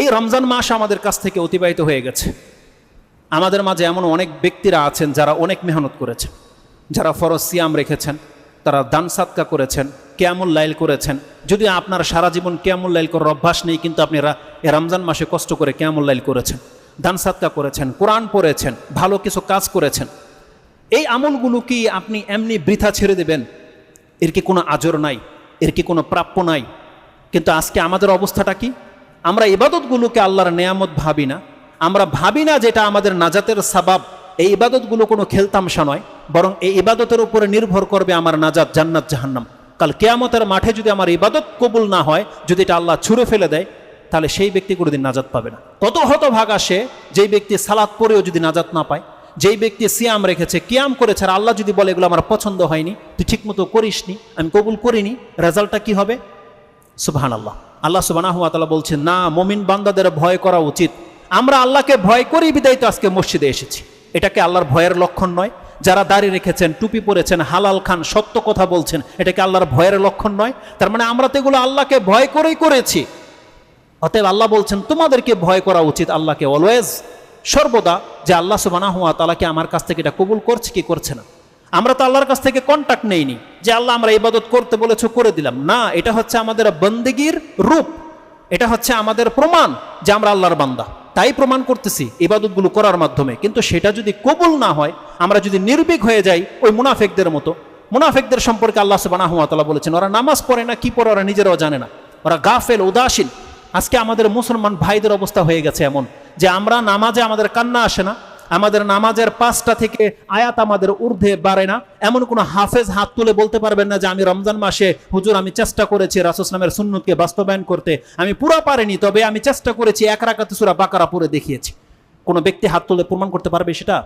এই রমজান মাস আমাদের কাছ থেকে অতিবাহিত হয়ে গেছে। আমাদের মাঝে এমন অনেক ব্যক্তিরা আছেন যারা অনেক মেহনত করেছেন, যারা ফরজ সিয়াম রেখেছেন, তারা দান সাতকা করেছেন, কেয়ামুল লাইল করেছেন। যদি আপনার সারা জীবন কেয়ামুল লাইল করার অভ্যাস নেই, কিন্তু আপনি রমজান মাসে কষ্ট করে কেয়ামুল লাইল করেছেন, দান সাতকা করেছেন, কোরআন পড়েছেন, ভালো কিছু কাজ করেছেন। এই আমলগুলো কি আপনি এমনি বৃথা ছেড়ে দেবেন? এর কি কোনো আজর নাই? এর কি কোনো প্রাপ্য নাই? কিন্তু আজকে আমাদের অবস্থাটা কি? আমরা ইবাদতগুলোকে আল্লাহর নেয়ামত ভাবি না। আমরা ভাবি না যেটা আমাদের নাজাতের সাবাব। এই ইবাদতগুলো কোনো খেলতামশা নয়, বরং এই ইবাদতের উপরে নির্ভর করবে আমার নাজাত, জান্নাত, জাহান্নাম। কাল কেয়ামতের মাঠে যদি আমার ইবাদত কবুল না হয়, যদি এটা আল্লাহ ছুঁড়ে ফেলে দেয়, তাহলে সেই ব্যক্তি কোনোদিন নাজাত পাবে না। কত হতভাগ আসে যেই ব্যক্তি সালাদ পরেও যদি নাজাত না পায়, যেই ব্যক্তি সিয়াম রেখেছে, কিয়াম করেছে, আর আল্লাহ যদি বলে এগুলো আমার পছন্দ হয়নি, তুই ঠিকমতো করিসনি, আমি কবুল করিনি, রেজাল্টটা কি হবে? সুবহান আল্লাহ আল্লাহ সুবাহ তালা বলছেন, না, মমিন বান্দাদের ভয় করা উচিত। আমরা আল্লাহকে ভয় করি বিদায় তো আজকে মসজিদে এসেছি। এটাকে আল্লাহর ভয়ের লক্ষণ নয়। যারা দাড়ি রেখেছেন, টুপি পরেছেন, হালাল খান, সত্য কথা বলছেন, এটাকে আল্লাহর ভয়ের লক্ষণ নয়। তার মানে আমরা তো এগুলো আল্লাহকে ভয় করেই করেছি। অতএব আল্লাহ বলছেন, তোমাদেরকে ভয় করা উচিত আল্লাহকে অলওয়েজ সর্বদা যে আল্লাহ সুবানা হুয়া তালাকে আমার কাছ থেকে এটা কবুল করছে কি করছে না। আমরা তো আল্লাহর কাছ থেকে কন্ট্যাক্ট নেইনি যে আল্লাহ আমরা ইবাদত করতে বলেছ, করে দিলাম। না, এটা হচ্ছে আমাদের বন্দেগীর রূপ। এটা হচ্ছে আমাদের প্রমাণ যে আমরা আল্লাহর বান্দা। তাই প্রমাণ করতেছি ইবাদতগুলো করার মাধ্যমে। কিন্তু সেটা যদি কবুল না হয়, আমরা যদি নির্ভীক হয়ে যাই ওই মুনাফেকদের মতো। মুনাফেকদের সম্পর্কে আল্লাহ সুবানা হুয়া বলেছেন, ওরা নামাজ পড়ে না, কি পড়ে ওরা নিজেরাও জানে না। ওরা গাফেল, উদাসীন। আজকে আমাদের মুসলমান ভাইদের অবস্থা হয়ে গেছে এমন যে আমরা নামাজে আমাদের কান্না আসে না আমাদের নামাজের পাঁচটা থেকে আয়াত আমাদের ঊর্ধ্বে বাড়ে না। এমন কোনো হাফেজ হাত তুলে বলতে পারবেন না যে আমি রমজান মাসে, হুজুর আমি চেষ্টা করেছি রাসুসলামের সুন্নতকে বাস্তবায়ন করতে। আমি পুরো পারিনি, তবে আমি চেষ্টা করেছি এক রাকাতে সুরা বাকারা পড়ে দেখিয়েছি। কোনো ব্যক্তি হাত তুলে প্রমাণ করতে পারবে সেটা?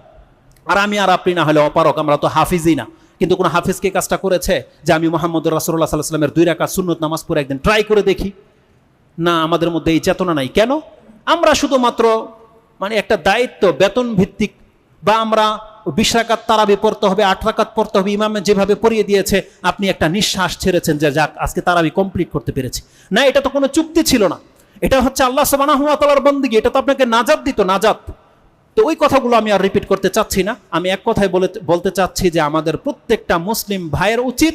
আর আমি আর আপনি না হলে অপারক আমরা তো হাফিজই না। কিন্তু কোনো হাফিজকে কাজটা করেছে যে আমি মোহাম্মদ রাসুল্লাহ সাল্লাহ সাল্লামের দুই রাকাত সুন্নত নামাজ পড়ে একদিন ট্রাই করে দেখি? না, আমাদের মধ্যে এই চেতনা নাই। কেন? আমরা শুধুমাত্র মানে একটা দায়িত্ব বেতন ভিত্তিক বা আমরা বিশ রাকাত তারাবি পড়তে হবে, আট রাকাত পড়তে হবে, ইমামে যেভাবে পড়িয়ে দিয়েছে, আপনি একটা নিঃশ্বাস ছেড়েছেন যে যাক, আজকে তারাবি কমপ্লিট করতে পেরেছি। না, এটা তো কোনো চুক্তি ছিল না। এটা হচ্ছে আল্লাহ সবানার বন্দিগি, এটা তো আপনাকে নাজাত দিত, নাজাত। তো ওই কথাগুলো আমি আর রিপিট করতে চাচ্ছি না। আমি এক কথায় বলে, বলতে চাচ্ছি যে আমাদের প্রত্যেকটা মুসলিম ভাইয়ের উচিত,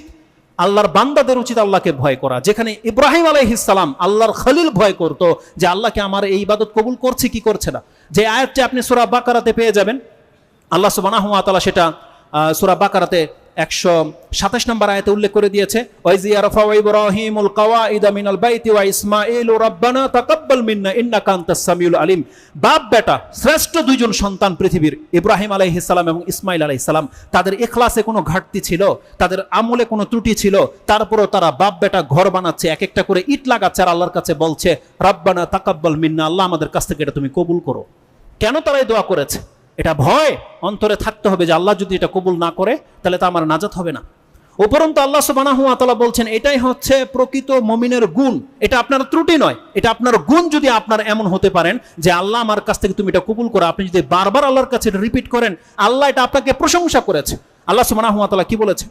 আল্লাহর বান্দাদের উচিত আল্লাহকে ভয় করা। যেখানে ইব্রাহিম আলাইহিসালাম আল্লাহর খলিল ভয় করতো যে আল্লাহকে আমার এই ইবাদত কবুল করছে কি করছে না। যে আয়াতটি আপনি সুরা বাকারাতে পেয়ে যাবেন আল্লাহ সুবাহ সেটা সুরা বাকারাতে একশো সাতাশ নম্বর আয়াতে উল্লেখ করে দিয়েছে আলিম। বাপ, বেটা, শ্রেষ্ঠ দুইজন সন্তান পৃথিবীর, ইব্রাহিম এবং তাদের ইখলাসে কোনো ঘাটতি ছিল, তাদের আমলে কোনো ত্রুটি ছিল, তারপরও তারা বাপ, বেটা ঘর বানাচ্ছে এক একটা করে ইট লাগাচ্ছে আর আল্লাহর কাছে বলছে, রাব্বানা তাকাব্বাল মিন্না, আল্লাহ আমাদের কাছ থেকে এটা তুমি কবুল করো। কেন তারা এই দোয়া করেছে? এটা ভয় অন্তরে থাকতে হবে যে আল্লাহ যদি এটা কবুল না করে, তাহলে তো আমার নাজাত হবে না। উপরন্ত আল্লাহ সুবানাহু আতালা বলছেন, এটাই হচ্ছে প্রকৃত মমিনের গুণ। এটা আপনার ত্রুটি নয়, এটা আপনার গুণ যদি আপনার এমন হতে পারেন যে আল্লাহ আমার কাছ থেকে তুমি এটা কবুল করো, আপনি যদি বারবার আল্লাহর কাছে রিপিট করেন, আল্লাহ এটা আপনাকে প্রশংসা করেছে। আল্লাহ সুবানাহু আতালা কি বলেছে?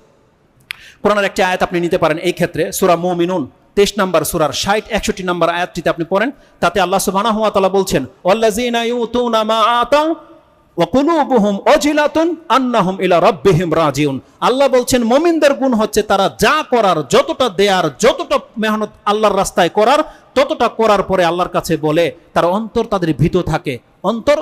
কোরআনের একটি আয়াত আপনি নিতে পারেন এই ক্ষেত্রে, সুরা মোমিনুন, তেইশ নম্বর সুরার ষাট, একষট্টি নম্বর আয়াতটিতে আপনি পড়েন, তাতে আল্লাহ তাআলা বলছেন আল্লাহ বলছেন, মুমিনদের গুণ হচ্ছে তারা যা করার, যতটা দেয়ার, যতটা মেহনত আল্লাহর রাস্তায় করার, ততটা করার পরে আল্লাহর কাছে বলে, তার অন্তর তাদের ভীত থাকে। অন্তর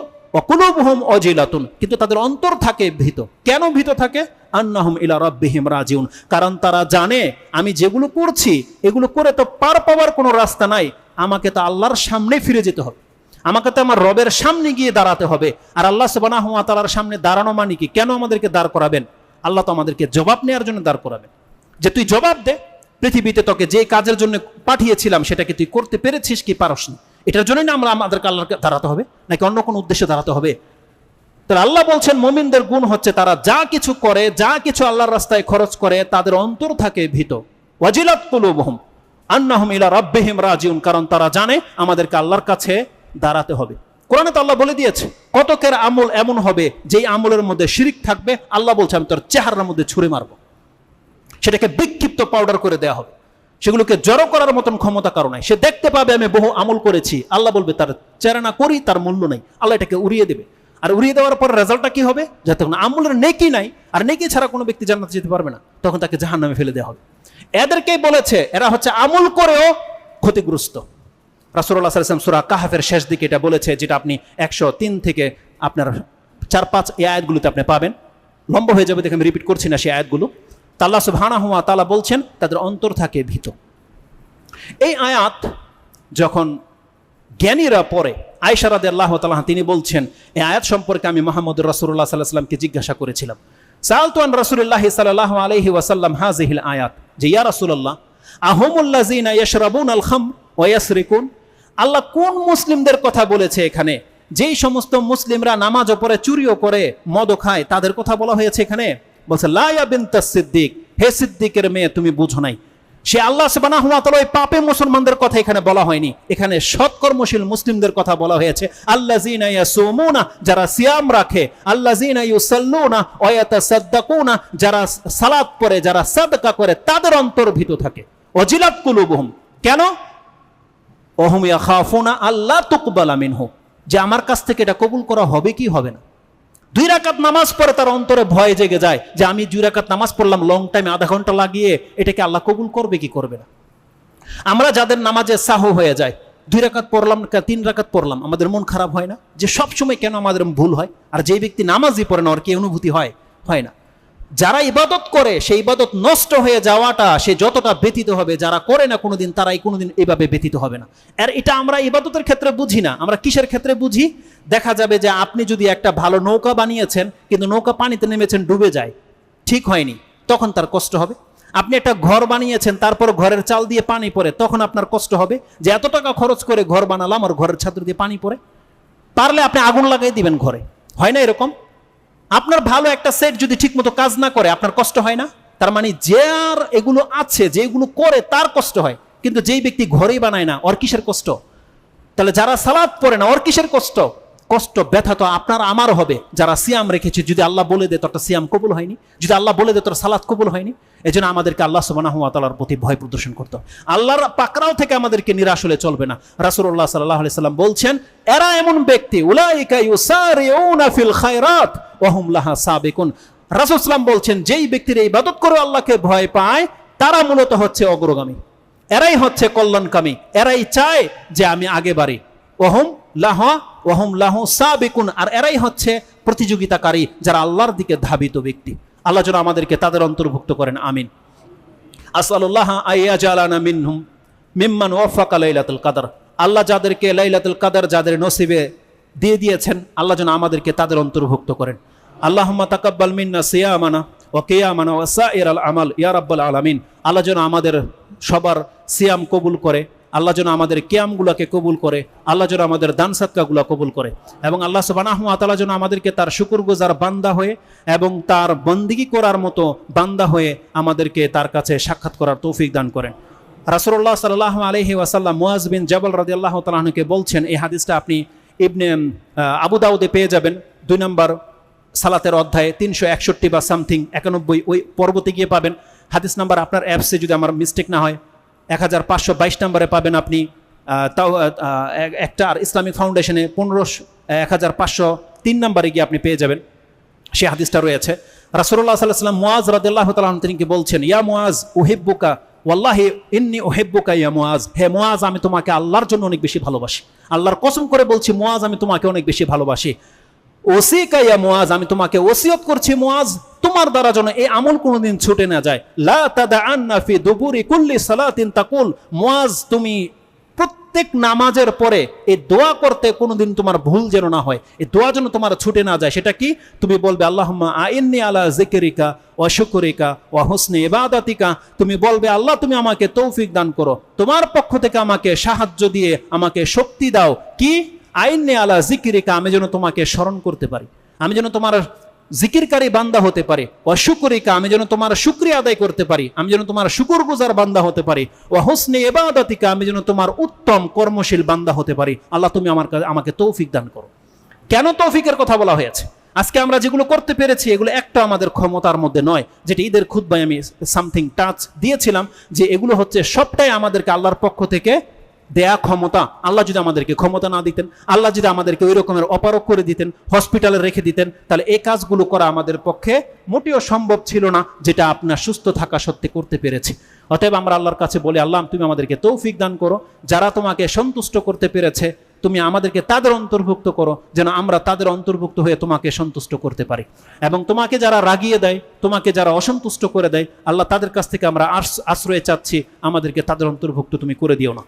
অজিলাতুন, কিন্তু তাদের অন্তর থাকে ভীত। কেন ভীত থাকে? আন্নাহুম ইলা রব্বিহিম রাজিউন। কারণ তারা জানে, আমি যেগুলো করছি, এগুলো করে তো পার পাওয়ার কোনো রাস্তা নাই, আমাকে তো আল্লাহর সামনে ফিরে যেতে হবে। আমাকে তো আমার রবের সামনে গিয়ে দাঁড়াতে হবে। আর আল্লাহ সুবহানাহু ওয়া তাআলার সামনে দাঁড়ানো মানে কি? কেন আমাদেরকে দাঁড় করাবেন? আল্লাহ তো আমাদেরকে জবাব নেওয়ার জন্য দাঁড় করাবেন। যে তুই জবাব দে, পৃথিবীতে তোকে যে কাজের জন্য পাঠিয়েছিলাম সেটাকে তুই করতে পেরেছিস কি পারস না? এটার জন্যই না আমরা আমাদেরকে আল্লাহকে দাঁড়াতে হবে, নাকি অন্য কোনো উদ্দেশ্যে দাঁড়াতে হবে? তাহলে আল্লাহ বলছেন, মমিনদের গুণ হচ্ছে তারা যা কিছু করে, যা কিছু আল্লাহর রাস্তায় খরচ করে, তাদের অন্তর থাকে ভীত। ওয়াজিলাত আন্নাহুম ইলা রাব্বিহিম রাজিউন, কারণ তারা জানে আমাদেরকে আল্লাহর কাছে দাঁড়াতে হবে। কোরআনে তো আল্লাহ বলে দিয়েছে, কতকের আমল এমন হবে যেই আমলের মধ্যে শিরিক থাকবে, আল্লাহ বলছে, আমি তোর চেহারার মধ্যে ছুঁড়ে মারবো। সেটাকে বিক্ষিপ্ত পাউডার করে দেওয়া হবে। সেগুলোকে জড়ো করার মতন ক্ষমতা কারও নাই। সে দেখতে পাবে, আমি বহু আমল করেছি। আল্লাহ বলবে, তার চেরানা করি, তার মূল্য নেই। আল্লাহ এটাকে উড়িয়ে দেবে। আর উড়িয়ে দেওয়ার পর রেজাল্টটা কি হবে? যাতে কোনো আমলের নেকি নাই, আর নেকি ছাড়া কোনো ব্যক্তি জান্নাতে যেতে পারবে না, তখন তাকে জাহান নামে ফেলে দেওয়া হবে। এদেরকেই বলেছে, এরা হচ্ছে আমল করেও ক্ষতিগ্রস্ত। রাসুল্লাহ সাল্লাম সুরা কাহাফের শেষ দিকে এটা বলেছে, যেটা আপনি একশো তিন থেকে আপনার চার পাঁচ এই আয়াতগুলোতে আপনি পাবেন। লম্বা হয়ে যাবে দেখে আমি রিপিট করছি না সেই আয়াতগুলো। তা আল্লাহ সুবহানা হুয়া তালা বলছেন, তাদের অন্তর থাকে ভীত। এই আয়াত যখন জ্ঞানীরা পরে আয়সারাদ আল্লাহ তালাহ তিনি বলছেন, এই আয়াত সম্পর্কে আমি মোহাম্মদ রাসুল্লাহ সাল্লাহ সাল্লামকে জিজ্ঞাসা করেছিলাম। সালতান রাসুল্লাহ সাল্লাহ আলহি ওয়াসাল্লাম হাজিহিল আয়াত। যে, ইয়া রাসুল্লাহ আহমুল্লাহ জিনা ইয়াশরাবুন আল খাম ওয়াসরিকুন আল্লাহ কোন মুসলিমদের কথা বলেছে এখানে? যেই সমস্ত মুসলিমরা নামাজ পরে চুরিও করে, মদও খায়, তাদের কথা বলা হয়েছে এখানে? বলছে, লায়া বিনতা সিদ্দিক, হে সিদ্দিকের মেয়ে, তুমি বুঝো নাই। সে আল্লাহ তাআলা ওই পাপে মুসলমানদের কথা এখানে বলা হয়নি। এখানে সৎকর্মশীল মুসলিমদের কথা বলা হয়েছে। আল্লাযিনা ইয়াসুমুনা, যারা সিয়াম রাখে ওয়া ইয়াতাসাদ্দাকুনা যারা সালাত পড়ে, যারা সাদকা করে, তাদের অন্তর ভীত থাকে। অজিলাত কুলুবুহুম। কেন? ওহুম ইয়াখাফুনা আল্লাহ তুকবালা মিনহু। যে আমার কাছ থেকে এটা কবুল করা হবে কি হবে না? দুই রাকাত নামাজ পড়ে তার অন্তরে ভয় জেগে যায় যে আমি দুই রাকাত নামাজ পড়লাম লং টাইমে আধা ঘণ্টা লাগিয়ে এটাকে আল্লাহ কবুল করবে কি করবে না? আমরা যাদের নামাজে সাহ হয়ে যায় দুই রাকাত পড়লাম তিন রাকাত পড়লাম, আমাদের মন খারাপ হয় না? যে সব সময় কেন আমাদের ভুল হয়? আর যে ব্যক্তি নামাজই পড়ে না, ওর কি অনুভূতি হয়? হয় না। যারা ইবাদত করে, সেই ইবাদত নষ্ট হয়ে যাওয়াটা সে যতটা ব্যতীত হবে, যারা করে না কোনোদিন, তারাই কোনোদিন এভাবে ব্যতীত হবে না। আর এটা আমরা ইবাদতের ক্ষেত্রে বুঝি না। আমরা কিসের ক্ষেত্রে বুঝি? দেখা যাবে যে আপনি যদি একটা ভালো নৌকা বানিয়েছেন, কিন্তু নৌকা পানিতে নেমেছেন, ডুবে যায়, ঠিক হয়নি, তখন তার কষ্ট হবে। আপনি একটা ঘর বানিয়েছেন, তারপর ঘরের চাল দিয়ে পানি পড়ে, তখন আপনার কষ্ট হবে। যে এত টাকা খরচ করে ঘর বানালাম, আর ঘরের ছাত্র দিয়ে পানি পড়ে, পারলে আপনি আগুন লাগাই দিবেন ঘরে। হয় না এরকম? আপনার ভালো একটা সেট যদি ঠিকমতো কাজ না করে, আপনার কষ্ট হয় না? তার মানে যে আর এগুলো আছে, যেগুলো করে তার কষ্ট হয়। কিন্তু যেই ব্যক্তি ঘরেই বানায় না, ওর কিসের কষ্ট? তাহলে যারা সালাদ পড়ে না, ওর কিসের কষ্ট? কষ্ট, ব্যথা তো আপনার আমার হবে। যারা সিয়াম রেখেছে, যদি আল্লাহ বলে দে তোর সিয়াম কবুল হয়নি। যদি আল্লাহ বলে দে তোর সালাদ কবুল হয়নি। এই জন্য আমাদেরকে আল্লাহ সুবাহ তালার প্রতি ভয় প্রদর্শন করতো আল্লাহর পাকড়াও থেকে আমাদেরকে নিরাশ হলে চলবে না। রাসুল্লাহ সাল্লাহ সাল্লাম বলছেন, এরা এমন ব্যক্তি, উলাইকা ইউসারিউনা ফিল খায়রাত ওয়া লাহা সাবিকুন। রাসূল সাল্লাম বলছেন, যেই ব্যক্তির এই ইবাদত করে আল্লাহকে ভয় পায়, তারা মূলত হচ্ছে অগ্রগামী। এরাই হচ্ছে কল্যাণকামী। এরাই চায় যে আমি আগে বাড়ি। ওহম লাহ ওহম লাহ সাবিকুন। আর এরাই হচ্ছে প্রতিযোগিতাকারী যারা আল্লাহর দিকে ধাবিত ব্যক্তি। আল্লাহ যেন আমাদেরকে তাদের অন্তর্ভুক্ত করেন, আমিন। আসআলুল্লাহ আইয়াজালানা মিনহুম মিম্মান ওয়াফাকা লাইলাতুল কাদার। আল্লাহ যাদেরকে লাইলাতুল কাদার যাদের নসিবে দিয়ে দিয়েছেন, আল্লাহ যেন আমাদেরকে তাদের অন্তর্ভুক্ত করেন। আল্লাহুম্মা তাকাব্বাল মিন্না সিয়ামানা ওয়া কিয়ামানা ওয়া সাইর আল আমাল, ইয়া রাব্বাল আলামিন। আল্লাহ যেন আমাদের সবার সিয়াম কবুল করে আল্লাহ যেন আমাদের কিয়ামগুলোকে কবুল করে আল্লাহ যেন আমাদের দান সাদকাগুলো কবুল করে এবং আল্লাহ সুবহানাহু ওয়া তাআলা যেন আমাদেরকে তার শুকরগুজার বান্দা হয়ে এবং তার বন্দিগি করার মতো বান্দা হয়ে আমাদেরকে তার কাছে সাক্ষাৎ করার তৌফিক দান করেন। রাসূলুল্লাহ সাল্লাহ আলাইহি ওয়াসাল্লাম মুয়াজ বিন জাবাল আল্লাহ তাআলাকে বলছেন এই হাদিসটা আপনি ইবনে আহ, আবু দাউদে পেয়ে যাবেন। দুই নম্বর সালাতের অধ্যায়ে তিনশো একষট্টি বা সামথিং একানব্বই ওই পর্বতে গিয়ে পাবেন। হাদিস নাম্বার আপনার অ্যাপসে যদি আমার মিস্টেক না হয়। এক হাজার পাঁচশো বাইশ নম্বরে পাবেন আপনি তাও এক- একটা ইসলামিক ফাউন্ডেশনে পনেরোশো এক হাজার পাঁচশো তিন নম্বরে গিয়ে আপনি পেয়ে যাবেন। সে হাদিসটা রয়েছে। রাসূলুল্লাহ সাল্লাল্লাহু মোয়াজ ওয়াসাল্লাম মুয়াজ রাদিয়াল্লাহু তাআলা আনহু তিনি কি বলছেন, ইয়া মুয়াজ উহিব্বুকা, ওয়াল্লাহি ইন্নী উহিব্বুকা ইয়া মুয়াজ হে মোয়াজ আমি তোমাকে আল্লাহর জন্য অনেক বেশি ভালোবাসি। আল্লাহর কসম করে বলছি মোয়াজ আমি তোমাকে অনেক বেশি ভালোবাসি। ওসিকা ইয়া মুয়াজ আমি তোমাকে ওসিয়ত করছি মোয়াজ তোমার দ্বারা যেন এই আমল কোনোদিন ছুটে না যায়। লা তাদাআন্না ফি দুবুরি কুল্লি সালাতিন তাকুল মোয়াজ তুমি প্রত্যেক নামাজের পরে এই দোয়া করতে কোনোদিন তোমার ভুল যেন না হয়, এই দোয়া যেন তোমার ছুটে না যায়, সেটা কি? তুমি বলবে, আল্লাহুম্মা আইন্নি আলা জিকরিকা ওয়া শুকরিকা ওয়া হুসনি ইবাদাতিকা। তুমি বলবে, আল্লাহ, তুমি আমাকে তৌফিক দান করো। তোমার পক্ষ থেকে আমাকে সাহায্য দিয়ে আমাকে শক্তি দাও। কি? আইন্নি আলা জিকরিকা আমি যেন তোমাকে স্মরণ করতে পারি। আমি যেন তোমার জিকিরকারী বান্দা হতে পারে। অশুকরিকা আমি যেন তোমার শুক্রিয়া আদায় করতে পারি। আমি যেন তোমার শুকুর গুজার বান্দা হতে পারি। ও হোসনে এবাদাতিকা আমি যেন তোমার উত্তম কর্মশীল বান্দা হতে পারি। আল্লাহ তুমি আমার আমাকে তৌফিক দান করো। কেন তৌফিকের কথা বলা হয়েছে? আজকে আমরা যেগুলো করতে পেরেছি, এগুলো একটা আমাদের ক্ষমতার মধ্যে নয়, যেটা ঈদের খুদ্ায় আমি সামথিং টাচ দিয়েছিলাম, যে এগুলো হচ্ছে সবটাই আমাদেরকে আল্লাহর পক্ষ থেকে দেয়া ক্ষমতা, আল্লাহ যদি আমাদেরকে ক্ষমতা না দিতেন, আল্লাহ যদি আমাদেরকে ওই রকমের অপারক করে দিতেন, হসপিটালে রেখে দিতেন, তাহলে এই কাজগুলো করা আমাদের পক্ষে মোটেও সম্ভব ছিল না, যেটা আপনার সুস্থ থাকা সত্ত্বে করতে পেরেছি। অতএব আমরা আল্লাহর কাছে বলি, আল্লাহ, তুমি আমাদেরকে তৌফিক দান করো, যারা তোমাকে সন্তুষ্ট করতে পেরেছে, তুমি আমাদেরকে তাদের অন্তর্ভুক্ত করো, যেন আমরা তাদের অন্তর্ভুক্ত হয়ে তোমাকে সন্তুষ্ট করতে পারি। এবং তোমাকে যারা রাগিয়ে দেয়, তোমাকে যারা অসন্তুষ্ট করে দেয়, আল্লাহ তাদের কাছ থেকে আমরা আশ্রয় চাচ্ছি, আমাদেরকে তাদের অন্তর্ভুক্ত তুমি করে দিও না।